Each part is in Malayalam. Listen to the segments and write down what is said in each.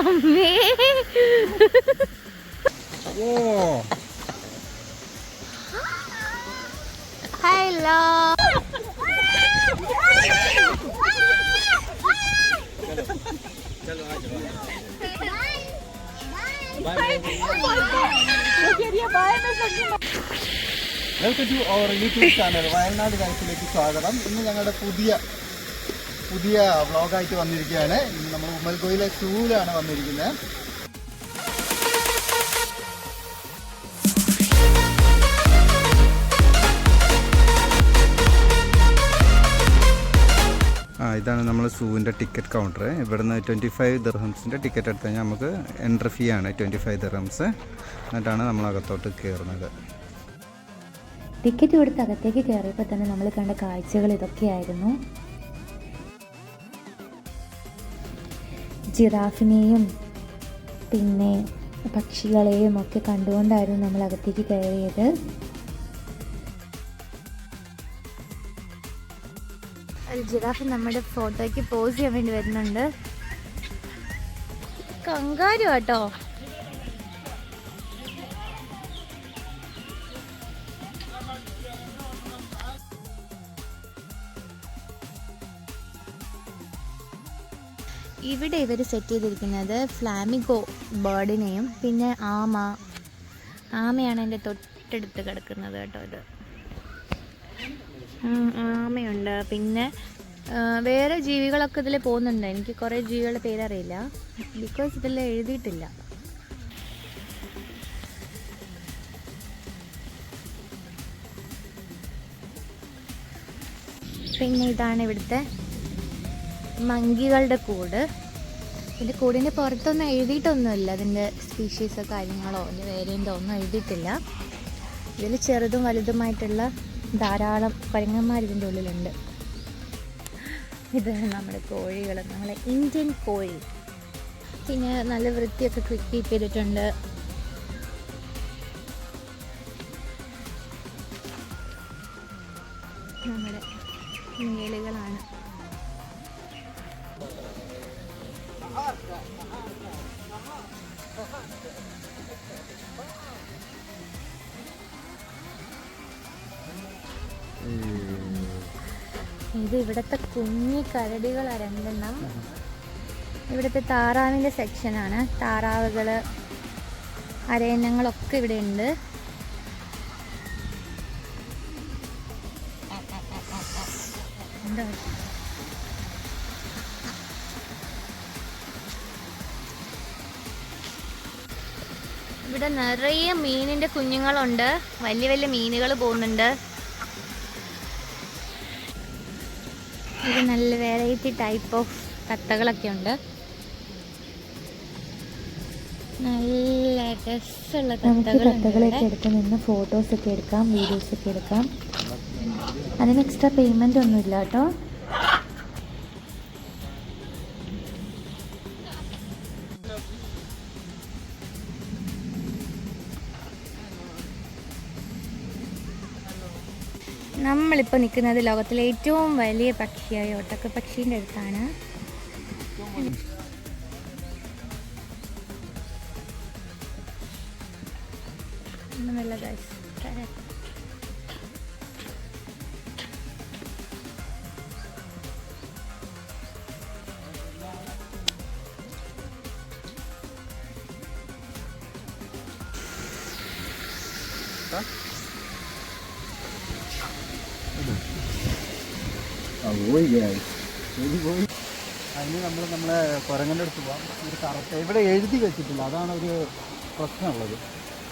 അമ്മേ ഓ hello welcome to our YouTube channel Wayanad ലൈഫിലേക്ക് സ്വാഗതം. ഇന്ന് ഞങ്ങളുടെ പുതിയ പുതിയ വ്ളോഗായിട്ട് വന്നിരിക്കുകയാണ്. ഇന്ന് നമ്മൾ ഉമ്മൽകോയിലെ സൂവിലാണ് വന്നിരിക്കുന്നത്. ആ ഇതാണ് നമ്മൾ സൂവിന്റെ ടിക്കറ്റ് കൗണ്ടർ ഇവിടുന്ന് ട്വന്റി ഫൈവ് ദർഹംസിന്റെ ടിക്കറ്റ് എടുത്തു കഴിഞ്ഞാൽ നമുക്ക് എൻട്രി ഫീ ആണ് ട്വന്റി ഫൈവ് ദർഹംസ് എന്നിട്ടാണ് നമ്മൾ അകത്തോട്ട് കയറുന്നത്. ടിക്കറ്റ് കൊടുത്ത് അകത്തേക്ക് കയറിയപ്പോൾ തന്നെ നമ്മൾ കണ്ട കാഴ്ചകൾ ഇതൊക്കെയായിരുന്നു. ജിറാഫിനെയും പിന്നെ പക്ഷികളെയും ഒക്കെ കണ്ടുകൊണ്ടായിരുന്നു നമ്മൾ അകത്തേക്ക് കയറിയത്. ജിറാഫ് നമ്മുടെ ഫോട്ടോയ്ക്ക് പോസ് ചെയ്യാൻ വേണ്ടി വരുന്നുണ്ട്. കങ്കാരു കേട്ടോ ഇവിടെ ഇവർ സെറ്റ് ചെയ്തിരിക്കുന്നത് ഫ്ലാമിഗോ ബേർഡിനെയും പിന്നെ ആമ. ആമയാണ് എന്റെ തൊട്ടടുത്ത് കിടക്കുന്നത് കേട്ടോ ഇത്. ആമയുണ്ട്. പിന്നെ വേറെ ജീവികളൊക്കെ ഇതിൽ പോകുന്നുണ്ട്. എനിക്ക് കുറേ ജീവികളുടെ പേരറിയില്ല. ബിക്കോസ് ഇതിൽ എഴുതിയിട്ടില്ല. പിന്നെ ഇതാണ് ഇവിടുത്തെ മങ്കികളുടെ കൂട്. ഇതിന്റെ കൂടിന്റെ പുറത്തൊന്നും എഴുതിയിട്ടൊന്നുമില്ല. അതിന്റെ സ്പീഷീസോ കാര്യങ്ങളോ അതിന്റെ വേരിയന്റോ ഒന്നും എഴുതിയിട്ടില്ല. ഇതിൽ ചെറുതും വലുതുമായിട്ടുള്ള ധാരാളം കുരങ്ങന്മാർ ഇതിന്റെ ഉള്ളിലുണ്ട്. ഇത് നമ്മുടെ കോഴികൾ നമ്മളെ ഇന്ത്യൻ കോഴി. പിന്നെ നല്ല വൃത്തിയൊക്കെ കീപ്പ് ചെയ്തിട്ടുണ്ട്. നമ്മുടെ മേലുകളാണ് ഇത് ഇവിടുത്തെ കുഞ്ഞി കരടികൾ രണ്ടെണ്ണം ഇവിടുത്തെ താറാവിന്റെ സെക്ഷനാണ് താറാവുകൾ അരയന്നങ്ങളൊക്കെ ഇവിടെ ഉണ്ട്. എന്താ ഇവിടെ നിറയെ മീനിന്റെ കുഞ്ഞുങ്ങളുണ്ട്. വലിയ വലിയ മീനുകൾ പോകുന്നുണ്ട്. ഇത് നല്ല വെറൈറ്റി ടൈപ്പ് ഓഫ് തത്തകളൊക്കെ ഉണ്ട്. നല്ല രസമുള്ള ഇവിടെ. എടുത്ത് നിന്ന് ഫോട്ടോസൊക്കെ എടുക്കാം വീഡിയോസൊക്കെ എടുക്കാം. അതിന് എക്സ്ട്രാ പേയ്മെന്റ് ഒന്നുമില്ല കേട്ടോ. നമ്മളിപ്പോൾ നിൽക്കുന്നത് ലോകത്തിലെ ഏറ്റവും വലിയ പക്ഷിയായ ഒട്ടക്ക പക്ഷീന്റെ അടുത്താണ് ഒന്നുമില്ല guys. കുരങ്ങന്റെ അടുത്ത് പോകാം ഒരു കറക്റ്റ് ഇവിടെ എഴുതി വെച്ചിട്ടില്ല. അതാണ് ഒരു പ്രശ്നമുള്ളത്.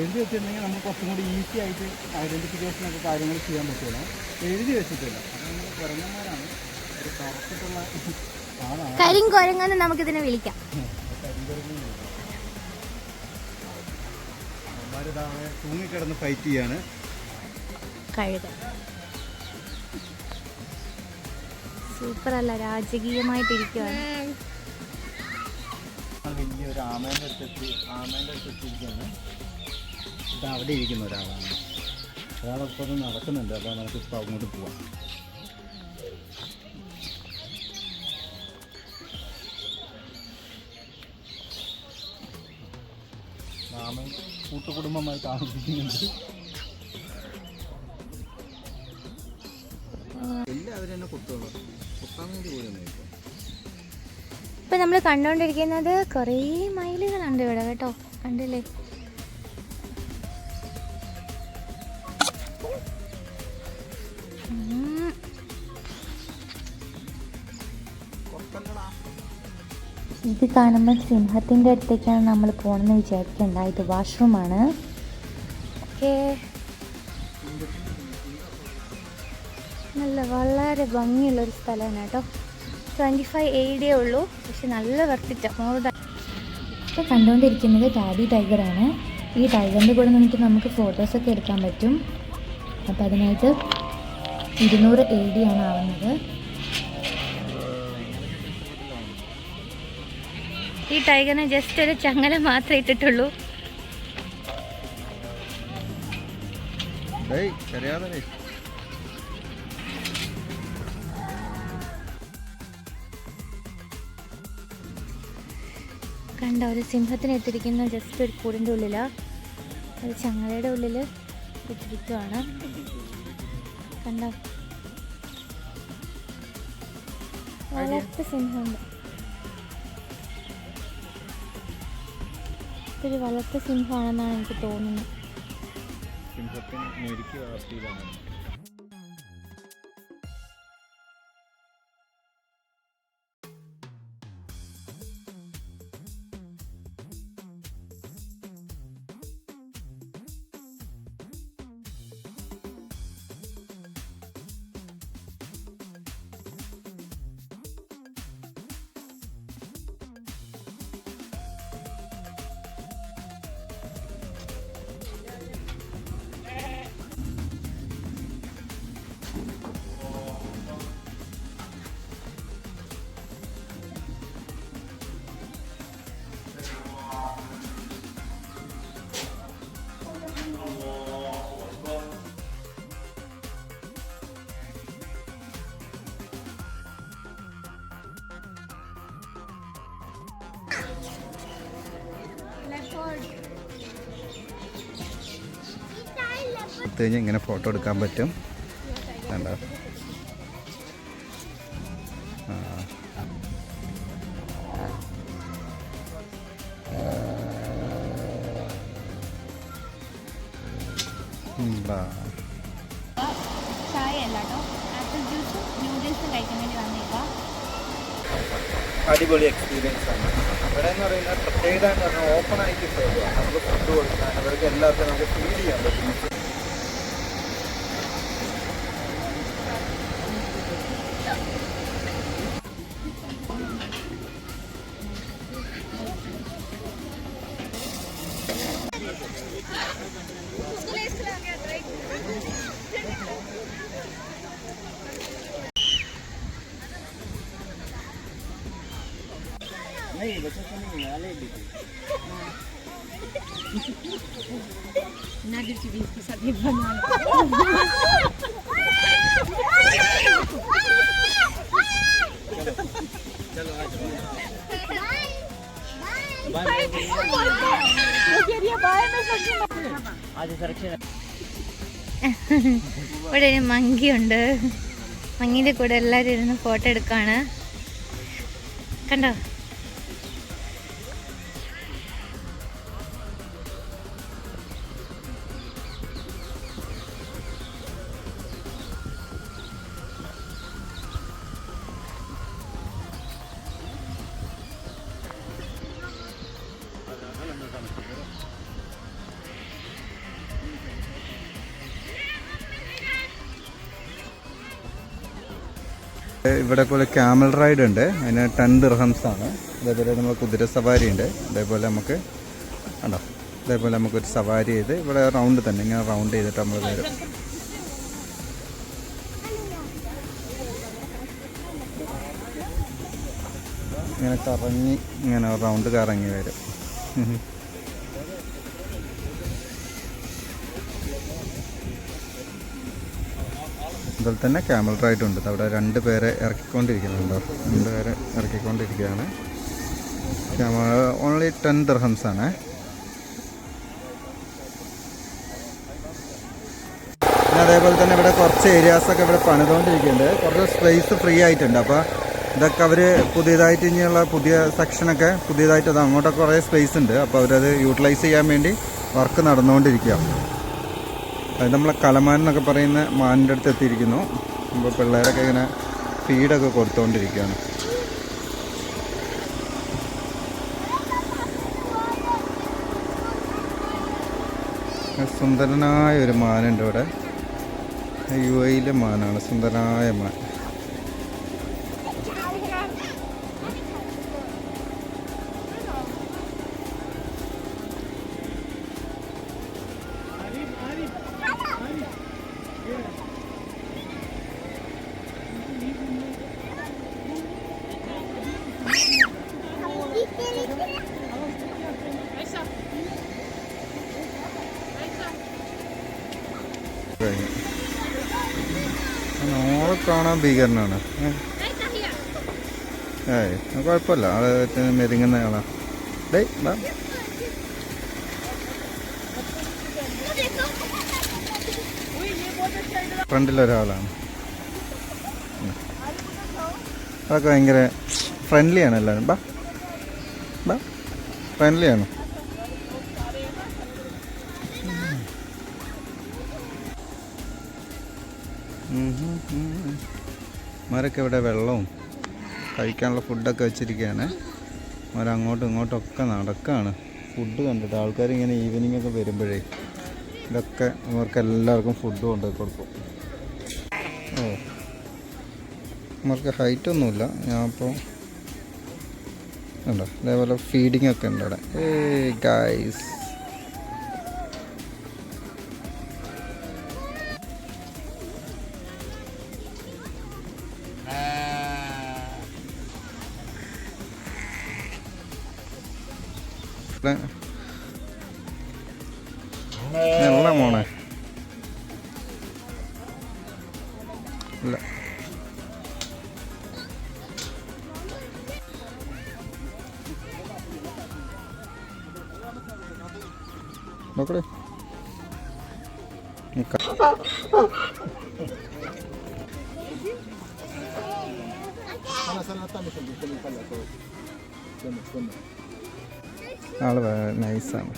എഴുതി വെച്ചിട്ടുണ്ടെങ്കിൽ നമുക്ക് കുറച്ചും കൂടി ഈസി ആയിട്ട് ഐഡന്റിഫിക്കേഷനൊക്കെ കാര്യങ്ങൾ ചെയ്യാൻ പറ്റില്ല എഴുതി വെച്ചിട്ടില്ല. അതാണ് നമ്മൾ കുരങ്ങന്മാരാണ്. ഒരു കറക്റ്റുള്ള ആളാണ്. കരിങ്കുരങ്ങെന്ന് നമുക്കിതിനെ വിളിക്കാം. അവന്മാരിതാണ് തൂങ്ങിക്കിടന്ന് ഫൈറ്റ് ചെയ്യാണ്. കഴുക സൂപ്പർ അല്ല. രാജകീയമായിട്ടിരിക്കുകയാണ് വലിയ ഒരു ആമേന്റെ അടുത്തെത്തി ആമേന്റെ അടുത്തെത്തിയിരിക്കുകയാണ് ഇത് അവിടെ ഇരിക്കുന്ന ഒരാളാണ്. ഒരാളിപ്പോൾ അത് നടക്കുന്നുണ്ട്. അപ്പോൾ നമുക്ക് ഇപ്പോൾ അങ്ങോട്ട് പോവാം. ആമ കൂട്ടുകുടുംബമായി താമസിക്കുന്നുണ്ട്. എല്ലാവരും എന്നെ കുത്തുള്ളൂ കുത്താൻ വേണ്ടി പോയിരുന്നു ഇപ്പം ഇപ്പം നമ്മൾ കണ്ടുകൊണ്ടിരിക്കുന്നത് കുറേ മയിലുകളുണ്ട് ഇവിടെ കേട്ടോ. കണ്ടില്ലേ. ഇത് കാണുമ്പോൾ സിംഹത്തിന്റെ അടുത്തേക്കാണ് നമ്മൾ പോകണമെന്ന് വിചാരിക്കേണ്ട. ഇത് വാഷ്റൂമാണ്. ഓക്കേ. നല്ല വളരെ ഭംഗിയുള്ളൊരു സ്ഥലമാണ് കേട്ടോ. ട്വന്റി ഫൈവ് എയ്ഡേ ഉള്ളൂ. പക്ഷെ നല്ല വർത്തിച്ച മോർ ദാൻ ഇപ്പോൾ കണ്ടുകൊണ്ടിരിക്കുന്നത് ഡാഡി ടൈഗറാണ്. ഈ ടൈഗറിന്റെ കൂടെ നിന്നിട്ട് നമുക്ക് ഫോട്ടോസൊക്കെ എടുക്കാൻ പറ്റും. അപ്പോൾ അതിനായിട്ട് ഇരുന്നൂറ് എ ഡി ആണ് ആവുന്നത്. ഈ ടൈഗറിന് ജസ്റ്റ് ഒരു ചങ്ങല മാത്രമേ ഇട്ടിട്ടുള്ളൂ. കണ്ട? ഒരു സിംഹത്തിന് ഇട്ടിരിക്കുന്ന ജസ്റ്റ് ഒരു കൂടിന്റെ ഉള്ളിലാണ് ഒരു ചങ്ങലയുടെ ഉള്ളിൽ ഇട്ടിരിക്കുവാണ് കണ്ട? വളർത്ത സിംഹമുണ്ട്. ഇതൊരു വളർത്ത സിംഹമാണെന്നാണ് എനിക്ക് തോന്നുന്നത്. സിംഹത്തിന് മെരുക്കി വളർത്തിയതാണ് എടുത്തു കഴിഞ്ഞാൽ ഇങ്ങനെ ഫോട്ടോ എടുക്കാൻ പറ്റും. കണ്ടോ? അടിപൊളി എക്സ്പീരിയൻസ് ആണ്. ഇവിടെ എന്ന് പറയുന്നത് പ്രത്യേകത എന്ന് പറഞ്ഞാൽ ഓപ്പൺ ആയിട്ട് സേവ് നമുക്ക് ഫുഡ് കൊടുക്കാൻ അവർക്ക് എല്ലാവർക്കും നമുക്ക് ഫീഡ് ചെയ്യാൻ പറ്റും. नहीं बच्चों को नहीं वाले बेटी नागिर की भी इसके साथ एक बना ഇവിടെ ഒരു മങ്കിയുണ്ട്. മങ്ങീന്റെ കൂടെ എല്ലാവരും ഇരുന്ന് ഫോട്ടോ എടുക്കാണ്. കണ്ടോ? ഇവിടെ പോലെ ക്യാമൽ റൈഡ് ഉണ്ട്. അതിന് ടെൻ ദിർഹംസ് ആണ്. അതേപോലെ നമ്മൾ കുതിര സവാരി ഉണ്ട്. അതേപോലെ നമുക്ക് ഉണ്ടോ അതേപോലെ നമുക്കൊരു സവാരി ചെയ്ത് ഇവിടെ റൗണ്ട് തന്നെ. ഇങ്ങനെ റൗണ്ട് ചെയ്തിട്ട് നമ്മൾ വരും. ഇങ്ങനെ കറങ്ങി ഇങ്ങനെ റൗണ്ട് കറങ്ങി വരും. ഇതിൽ തന്നെ ക്യാമൽ റൈഡുണ്ട് അവിടെ രണ്ട് പേരെ ഇറക്കിക്കൊണ്ടിരിക്കുന്നുണ്ട്? രണ്ട് പേരെ ഇറക്കിക്കൊണ്ടിരിക്കുകയാണ്. ക്യാമറ ഓൺലി ടെൻ ദർഹംസ് ആണ്. അതേപോലെ തന്നെ ഇവിടെ കുറച്ച് ഏരിയാസൊക്കെ ഇവിടെ പണിതുകൊണ്ടിരിക്കുന്നുണ്ട്. കുറച്ച് സ്പേസ് ഫ്രീ ആയിട്ടുണ്ട്. അപ്പോൾ ഇതൊക്കെ അവർ പുതിയതായിട്ട് ഇനിയുള്ള പുതിയ സെക്ഷനൊക്കെ പുതിയതായിട്ട് അത് അങ്ങോട്ടൊക്കെ കുറേ സ്പേസ് ഉണ്ട്. അപ്പോൾ അവരത് യൂട്ടിലൈസ് ചെയ്യാൻ വേണ്ടി വർക്ക് നടന്നുകൊണ്ടിരിക്കുക അത് നമ്മളെ കലമാൻ എന്നൊക്കെ പറയുന്ന മാനിന്റെ അടുത്ത് എത്തിയിരിക്കുന്നു. അപ്പോൾ പിള്ളേരൊക്കെ ഇങ്ങനെ ഫീഡൊക്കെ കൊടുത്തുകൊണ്ടിരിക്കുകയാണ് സുന്ദരനായ ഒരു മാനുണ്ട് ഇവിടെ. യു എയിലെ മാനാണ് സുന്ദരനായ മാൻ. കഴിഞ്ഞു. നോളെ കാണാൻ ഭീകരനാണ്. ഏയ് കുഴപ്പമില്ല. ആൾ മെരുങ്ങുന്ന ആളാ. ഡേ ബാ ഫ്രണ്ടിലൊരാളാണ്. അതൊക്കെ ഭയങ്കര ഫ്രണ്ട്ലിയാണ് എല്ലാവരും. ബാ ബാ ഫ്രണ്ട്ലിയാണ് മരൊക്കെ ഇവിടെ വെള്ളവും കഴിക്കാനുള്ള ഫുഡൊക്കെ വെച്ചിരിക്കുകയാണ്. അവരങ്ങോട്ടും ഇങ്ങോട്ടൊക്കെ നടക്കുകയാണ് ഫുഡ് കണ്ടിട്ട് ആൾക്കാർ ഇങ്ങനെ ഈവനിങ് ഒക്കെ വരുമ്പോഴേ ഇതൊക്കെ അവർക്ക് എല്ലാവർക്കും ഫുഡ് കൊണ്ടുപോയി കൊടുക്കും. ഓ. ഹൈറ്റ് ഒന്നുമില്ല. ഞാൻ ഇപ്പോൾ ഉണ്ടോ അതേപോലെ ഫീഡിങ് ഒക്കെ ഉണ്ട് അവിടെ ഏ ഗൈസ് ഇല്ല നോക്കടേ ആള് നൈസാണ്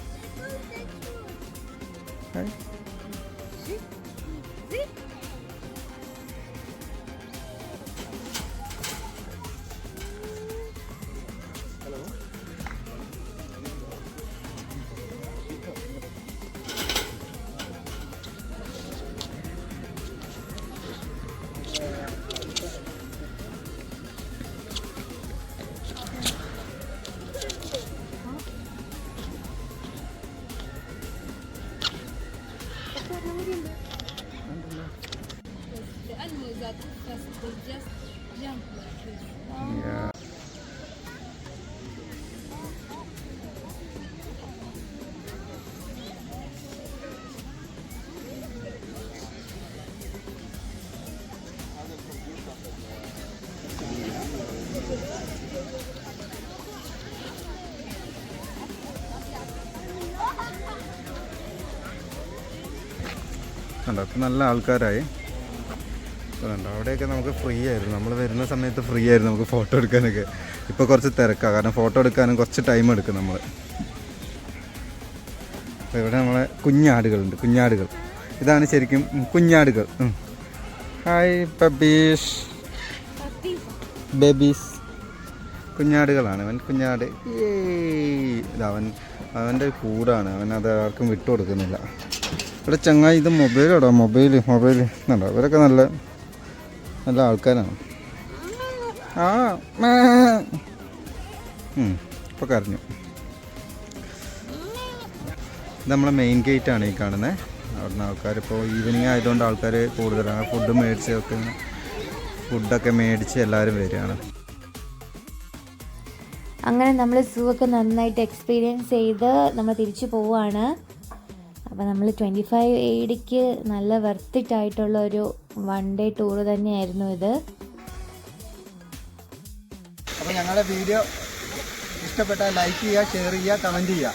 The animals are too fast, they just jump like this. Yeah. കണ്ടോ അപ്പം നല്ല ആൾക്കാരായി. കണ്ടോ അവിടെയൊക്കെ നമുക്ക് ഫ്രീ ആയിരുന്നു. നമ്മൾ വരുന്ന സമയത്ത് ഫ്രീ ആയിരുന്നു നമുക്ക് ഫോട്ടോ എടുക്കാനൊക്കെ. ഇപ്പോൾ കുറച്ച് തിരക്കാണ് കാരണം ഫോട്ടോ എടുക്കാനും കുറച്ച് ടൈം എടുക്കും നമ്മൾ അപ്പോൾ ഇവിടെ നമ്മളെ കുഞ്ഞാടുകളുണ്ട് കുഞ്ഞാടുകൾ. ഇതാണ് ശരിക്കും കുഞ്ഞാടുകൾ. ഹായ് പബീഷ് ബേബീസ് കുഞ്ഞാടുകളാണ് അവൻ കുഞ്ഞാട്. ഏയ് അവൻ അവന്റെ കൂടാണ്. അവൻ അത് ആർക്കും വിട്ടു കൊടുക്കുന്നില്ല ഇവിടെ ചങ്ങായി ഇത് മൊബൈൽ മൊബൈലോടാ മൊബൈൽ മൊബൈൽ എന്നുണ്ടോ ഇവരൊക്കെ നല്ല നല്ല ആൾക്കാരാണ്. ആ ഇപ്പോൾ കരഞ്ഞു. ഇത് നമ്മളെ മെയിൻ ഗേറ്റ് ആണ് ഈ കാണുന്നത് അവിടുന്ന് ആൾക്കാർ ഇപ്പോൾ ഈവനിങ് ആയതുകൊണ്ട് ആൾക്കാർ കൂടുതലാണ്. ഫുഡ് മേടിച്ച് ഒക്കെ ഫുഡൊക്കെ മേടിച്ച് എല്ലാവരും വരികയാണ്. അങ്ങനെ നമ്മൾ സൂ ഒക്കെ നന്നായിട്ട് എക്സ്പീരിയൻസ് ചെയ്ത് നമ്മൾ തിരിച്ചു പോവുകയാണ്. അപ്പോൾ നമ്മൾ ട്വന്റി ഫൈവ് എയ്ഡിക്ക് നല്ല വർത്തിട്ടായിട്ടുള്ള ഒരു വൺ ഡേ ടൂർ തന്നെയായിരുന്നു ഇത്. അപ്പോൾ ഞങ്ങളുടെ വീഡിയോ ഇഷ്ടപ്പെട്ടാൽ ലൈക്ക് ചെയ്യുക ഷെയർ ചെയ്യുക കമന്റ് ചെയ്യുക.